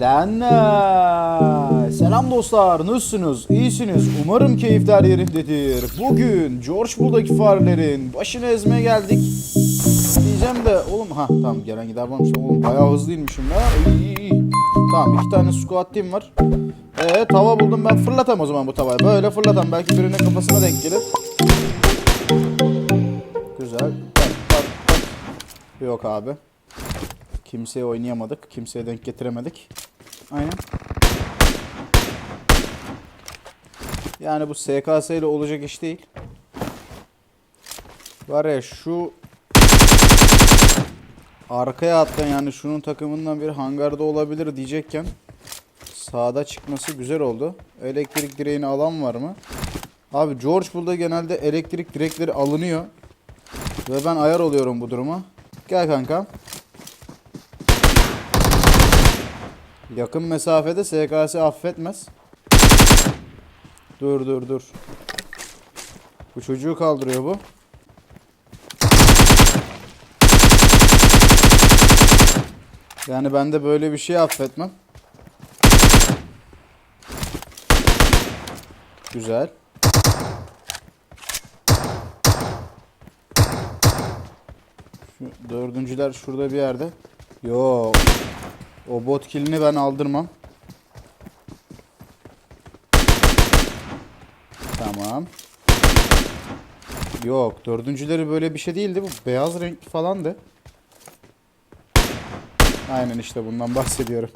Lan selam dostlar nasılsınız? İyisiniz. Umarım keyifler yerindedir. Bugün George Bull'daki farelerin başını ezmeye geldik. Diyeceğim de oğlum ha tamam gelen gider varmış. Oğlum bayağı hızlıymışım ya. İyi, iyi, iyi. tamam iki tane squat team var. Ee, tava buldum ben fırlatam o zaman bu tavayı. Böyle fırlatam belki birinin kafasına denk gelir. Güzel. Yok abi. Kimseye oynayamadık. Kimseye denk getiremedik. Aynen. Yani bu SKS ile olacak iş değil. Var ya şu arkaya attan yani şunun takımından bir hangarda olabilir diyecekken sağda çıkması güzel oldu. Elektrik direğini alan var mı? Abi George Bull'da genelde elektrik direkleri alınıyor. Ve ben ayar oluyorum bu duruma. Gel kanka. Yakın mesafede SKS affetmez. Dur dur dur. Bu çocuğu kaldırıyor bu. Yani ben de böyle bir şey affetmem. Güzel. Şu dördüncüler şurada bir yerde. Yo. O bot killini ben aldırmam. Tamam. Yok. Dördüncüleri böyle bir şey değildi. Bu beyaz renkli falandı. Aynen işte bundan bahsediyorum.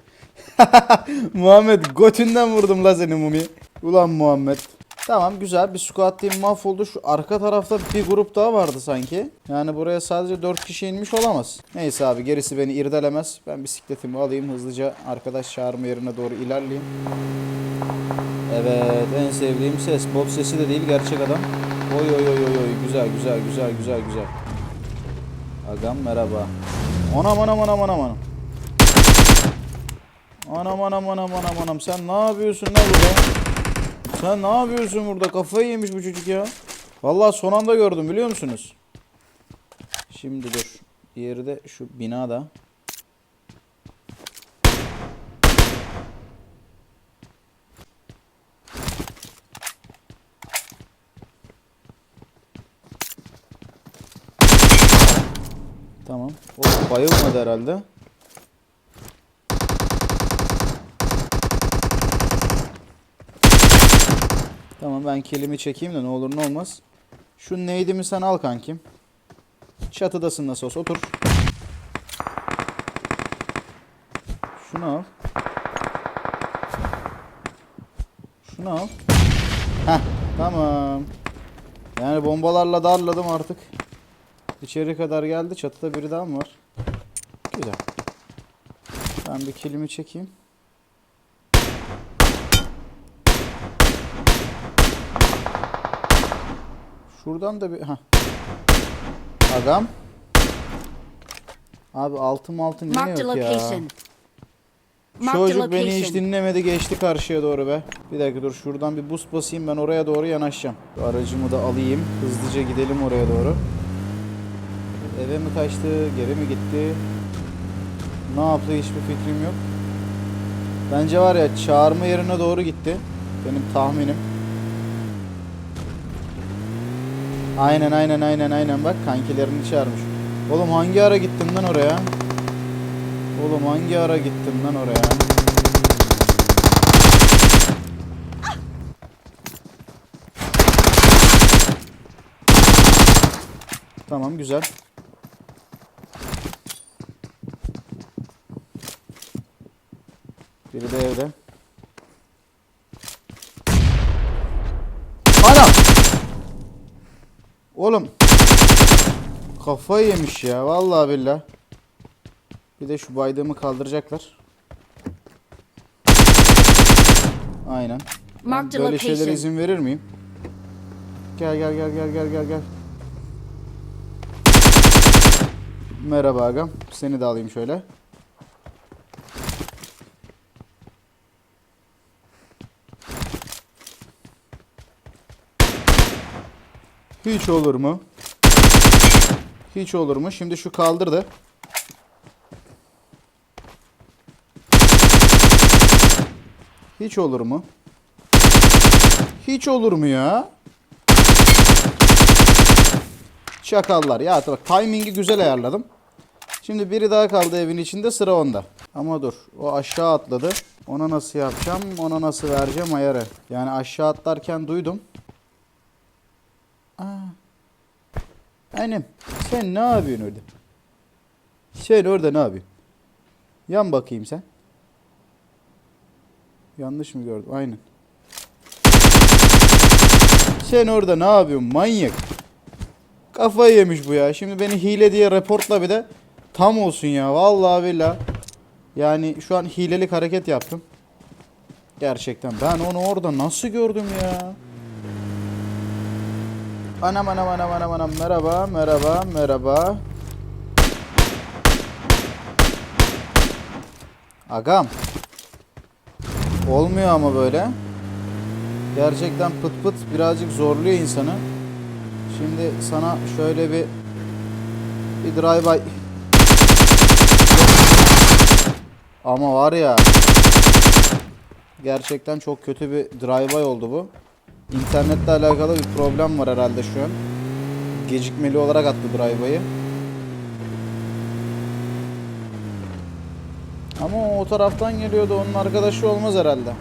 Muhammed götünden vurdum la seni Mumi. Ulan Muhammed. Tamam güzel bir squad team mahvoldu. Şu arka tarafta bir grup daha vardı sanki. Yani buraya sadece 4 kişi inmiş olamaz. Neyse abi gerisi beni irdelemez. Ben bisikletimi alayım hızlıca arkadaş çağırma yerine doğru ilerleyeyim. Evet en sevdiğim ses. Bot sesi de değil gerçek adam. Oy oy oy oy oy güzel güzel güzel güzel güzel. Agam merhaba. Anam anam anam anam anam. Anam anam anam anam anam sen ne yapıyorsun lan burada? Sen ne yapıyorsun burada? Kafayı yemiş bu çocuk ya. Vallahi son anda gördüm biliyor musunuz? Şimdi dur. Diğeri de şu binada. Tamam. O bayılmadı herhalde. Tamam ben kelimi çekeyim de ne olur ne olmaz. Şu neydimi sen al kankim. Çatıdasın nasıl olsa otur. Şunu al. Şunu al. Heh tamam. Yani bombalarla darladım artık. İçeri kadar geldi. Çatıda biri daha mı var? Güzel. Ben bir kilimi çekeyim. Şuradan da bir... Heh. Agam. Abi altım altın a yok ya? Çocuk beni hiç dinlemedi geçti karşıya doğru be. Bir dakika dur şuradan bir boost basayım ben oraya doğru yanaşacağım. Aracımı da alayım. Hızlıca gidelim oraya doğru. Eve mi kaçtı? Geri mi gitti? Ne yaptı hiçbir fikrim yok. Bence var ya çağırma yerine doğru gitti. Benim tahminim. Aynen aynen aynen aynen bak kankilerini çağırmış. Oğlum hangi ara gittin lan oraya? Oğlum hangi ara gittin lan oraya? Tamam güzel. Biri de evde. Ana! Oğlum. Kafayı yemiş ya vallahi billah. Bir de şu baydığımı kaldıracaklar. Aynen. Ben böyle şeylere izin verir miyim? Gel gel gel gel gel gel gel. Merhaba agam. Seni de alayım şöyle. Hiç olur mu? Hiç olur mu? Şimdi şu kaldırdı. Hiç olur mu? Hiç olur mu ya? Çakallar. Ya bak timingi güzel ayarladım. Şimdi biri daha kaldı evin içinde sıra onda. Ama dur o aşağı atladı. Ona nasıl yapacağım ona nasıl vereceğim ayarı. Yani aşağı atlarken duydum. Aa. Annem sen ne yapıyorsun orada? Sen orada ne yapıyorsun? Yan bakayım sen. Yanlış mı gördüm? Aynen. Sen orada ne yapıyorsun manyak? Kafayı yemiş bu ya. Şimdi beni hile diye reportla bir de tam olsun ya. Vallahi billahi. Yani şu an hilelik hareket yaptım. Gerçekten. Ben onu orada nasıl gördüm ya? Anam anam anam anam anam. Merhaba merhaba merhaba. Agam. Olmuyor ama böyle. Gerçekten pıt pıt birazcık zorluyor insanı. Şimdi sana şöyle bir bir drive by ama var ya gerçekten çok kötü bir drive-by oldu bu. İnternetle alakalı bir problem var herhalde şu an. Gecikmeli olarak attı drive-by'ı. Ama o, taraftan geliyordu. Onun arkadaşı olmaz herhalde.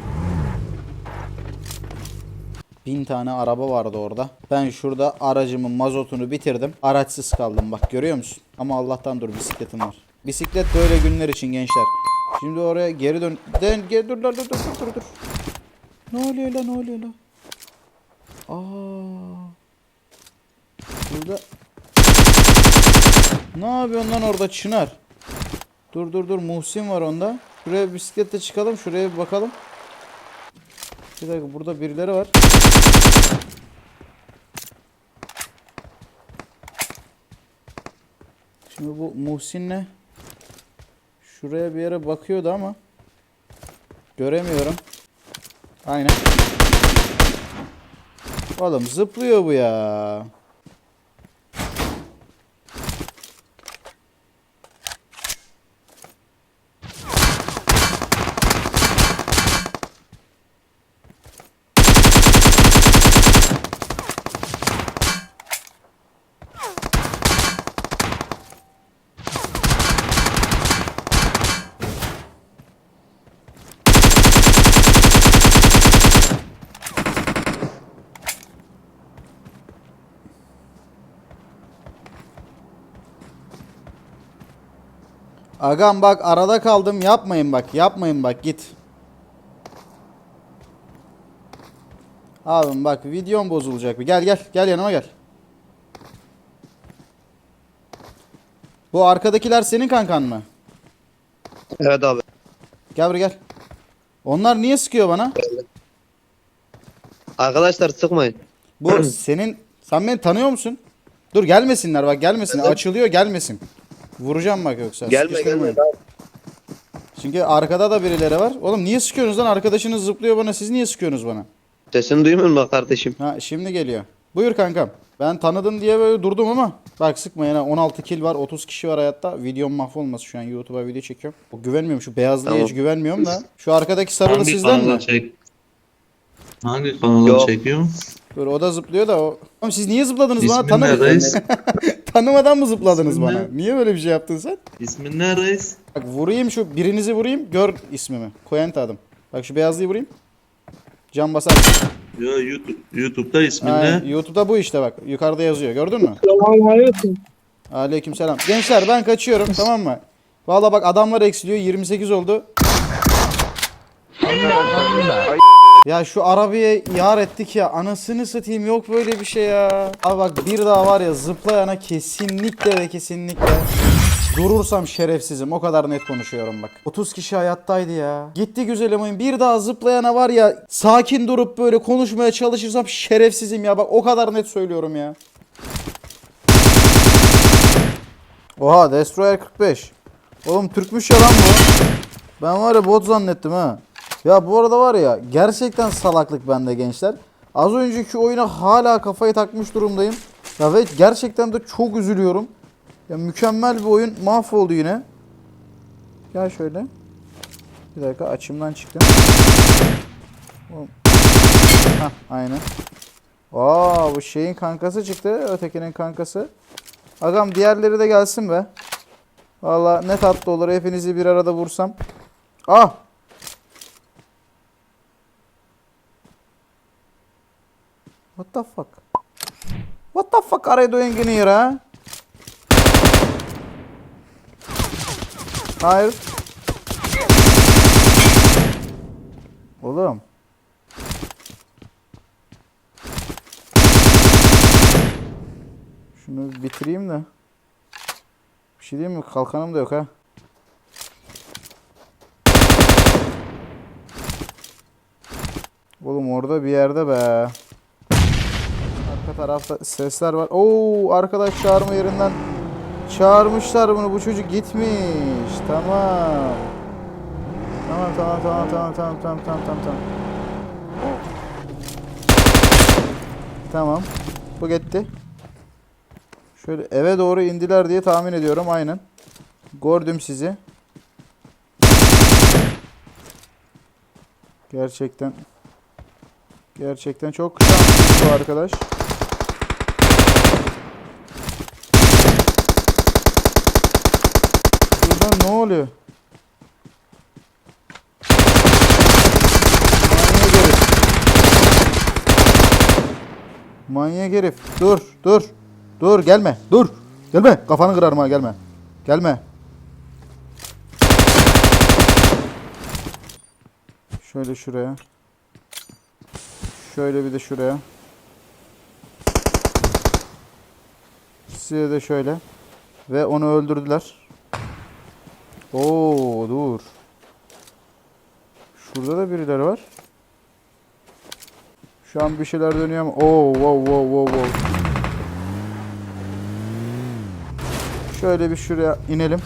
Bin tane araba vardı orada. Ben şurada aracımın mazotunu bitirdim. Araçsız kaldım bak görüyor musun? Ama Allah'tan dur bisikletim var. Bisiklet böyle günler için gençler. Şimdi oraya geri dön. Dön geri dur dur dur dur dur dur. Ne oluyor lan ne oluyor lan? Aa. Burada Ne yapıyorsun lan orada Çınar? Dur dur dur Muhsin var onda. Şuraya bisikletle çıkalım şuraya bir bakalım. Bir dakika burada birileri var. Şimdi bu Muhsin'le şuraya bir yere bakıyordu ama göremiyorum. Aynen. Oğlum zıplıyor bu ya. Agam bak arada kaldım yapmayın bak yapmayın bak git. Abim bak videom bozulacak bir gel gel gel yanıma gel. Bu arkadakiler senin kankan mı? Evet abi. Gel buraya gel. Onlar niye sıkıyor bana? Arkadaşlar sıkmayın. Bu senin sen beni tanıyor musun? Dur gelmesinler bak gelmesin. Açılıyor gelmesin. Vuracağım bak yoksa. Gelme gelme. Çünkü arkada da birileri var. Oğlum niye sıkıyorsunuz lan? Arkadaşınız zıplıyor bana. Siz niye sıkıyorsunuz bana? Sesini duymuyor musun kardeşim? Ha şimdi geliyor. Buyur kankam. Ben tanıdın diye böyle durdum ama bak sıkmayın ha 16 kill var 30 kişi var hayatta. Videom mahvolmasın şu an YouTube'a video çekiyorum. O güvenmiyorum şu beyazlıya Tamam. hiç güvenmiyorum da. Şu arkadaki sarılı Hangi sizden mi? çek? Hangi kanala Yok. çekiyor? Dur o da zıplıyor da o. Oğlum siz niye zıpladınız bana? Ne Tanı reis? Tanımadan mı zıpladınız İsmin bana? ne? Niye böyle bir şey yaptın sen? İsmin ne reis? Bak vurayım şu birinizi vurayım gör ismimi. Koyenta adım. Bak şu beyazlıyı vurayım. Can basar. Ya YouTube, YouTube'da ismin Ha, ne? YouTube'da bu işte bak. Yukarıda yazıyor. Gördün mü? Selamünaleyküm. Aleykümselam. Gençler ben kaçıyorum tamam mı? Valla bak adamlar eksiliyor 28 oldu. Ya şu arabaya yar ettik ya anasını satayım yok böyle bir şey ya. Abi bak bir daha var ya zıplayana kesinlikle ve kesinlikle durursam şerefsizim o kadar net konuşuyorum bak. 30 kişi hayattaydı ya. Gitti güzelim oyun bir daha zıplayana var ya sakin durup böyle konuşmaya çalışırsam şerefsizim ya bak o kadar net söylüyorum ya. Oha Destroyer 45. Oğlum Türkmüş ya lan bu. Ben var ya bot zannettim ha. Ya bu arada var ya gerçekten salaklık bende gençler. Az önceki oyuna hala kafayı takmış durumdayım. Ya ve gerçekten de çok üzülüyorum. Ya mükemmel bir oyun mahvoldu yine. Gel şöyle. Bir dakika açımdan çıktım. Hah aynen. Aa bu şeyin kankası çıktı. Ötekinin kankası. Agam diğerleri de gelsin be. Valla ne tatlı olur hepinizi bir arada vursam. Ah! What the fuck? What the fuck are you doing in here ha? Hayır. Oğlum. Şunu bitireyim de. Bir şey diyeyim mi? Kalkanım da yok ha. Oğlum orada bir yerde be. Arka tarafta sesler var. Oo arkadaş çağırma yerinden çağırmışlar bunu. Bu çocuk gitmiş. Tamam. Tamam tamam tamam tamam tamam tamam tamam tamam tamam. Tamam. Bu gitti. Şöyle eve doğru indiler diye tahmin ediyorum aynen. Gördüm sizi. Gerçekten Gerçekten çok şanslı arkadaş. Burada ne oluyor? Manyak herif. Manyak herif. Dur, dur. Dur, gelme. Dur. Gelme. Kafanı kırarım ha, gelme. Gelme. Şöyle şuraya. Şöyle bir de şuraya. Size de şöyle. Ve onu öldürdüler. Oo dur. Şurada da birileri var. Şu an bir şeyler dönüyor ama. Oo wow wow wow wow. Şöyle bir şuraya inelim.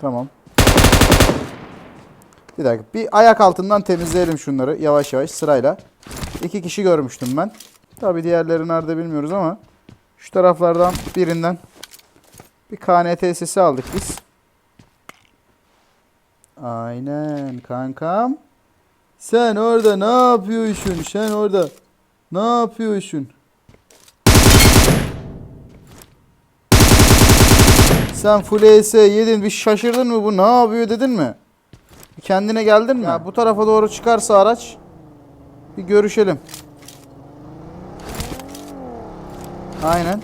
Tamam. Bir dakika. Bir ayak altından temizleyelim şunları yavaş yavaş sırayla. İki kişi görmüştüm ben. Tabi diğerleri nerede bilmiyoruz ama şu taraflardan birinden bir KNT sesi aldık biz. Aynen kankam. Sen orada ne yapıyorsun? Sen orada ne yapıyorsun? Sen full ES yedin bir şaşırdın mı bu ne yapıyor dedin mi? Kendine geldin mi? Ya bu tarafa doğru çıkarsa araç bir görüşelim. Aynen.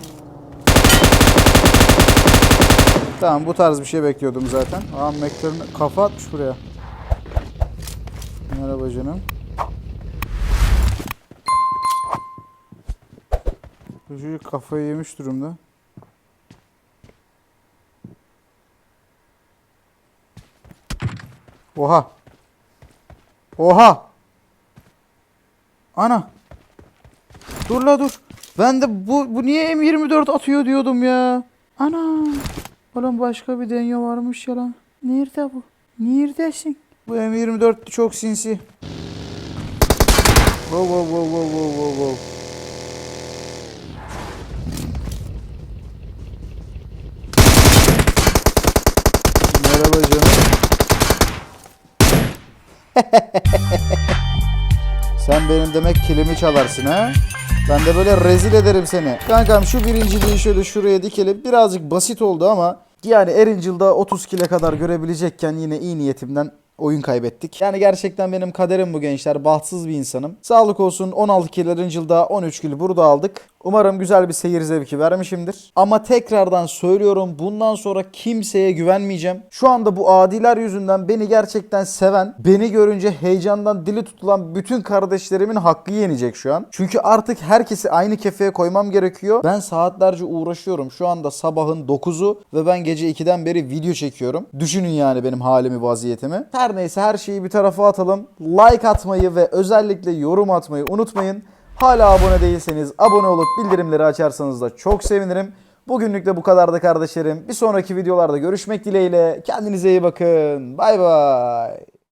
Tamam bu tarz bir şey bekliyordum zaten. Aa McLaren kafa atmış buraya. Merhaba canım. Bu çocuk kafayı yemiş durumda. Oha. Oha. Ana. Dur la dur. Ben de bu, bu niye M24 atıyor diyordum ya. Ana. Oğlum başka bir denyo varmış ya lan. Nerede bu? Neredesin? Bu M24 çok sinsi. Wow wow wow wow wow wow wow. Merhaba canım. Sen benim demek kilimi çalarsın ha? Ben de böyle rezil ederim seni. Kankam şu birinciliği şöyle şuraya dikelim. Birazcık basit oldu ama yani Erincil'da 30 kile kadar görebilecekken yine iyi niyetimden oyun kaybettik. Yani gerçekten benim kaderim bu gençler. Bahtsız bir insanım. Sağlık olsun 16 kill Erincil'da 13 kill burada aldık. Umarım güzel bir seyir zevki vermişimdir. Ama tekrardan söylüyorum bundan sonra kimseye güvenmeyeceğim. Şu anda bu adiler yüzünden beni gerçekten seven, beni görünce heyecandan dili tutulan bütün kardeşlerimin hakkı yenecek şu an. Çünkü artık herkesi aynı kefeye koymam gerekiyor. Ben saatlerce uğraşıyorum. Şu anda sabahın 9'u ve ben gece 2'den beri video çekiyorum. Düşünün yani benim halimi, vaziyetimi. Her neyse her şeyi bir tarafa atalım. Like atmayı ve özellikle yorum atmayı unutmayın. Hala abone değilseniz abone olup bildirimleri açarsanız da çok sevinirim. Bugünlük de bu kadardı kardeşlerim. Bir sonraki videolarda görüşmek dileğiyle. Kendinize iyi bakın. Bay bay.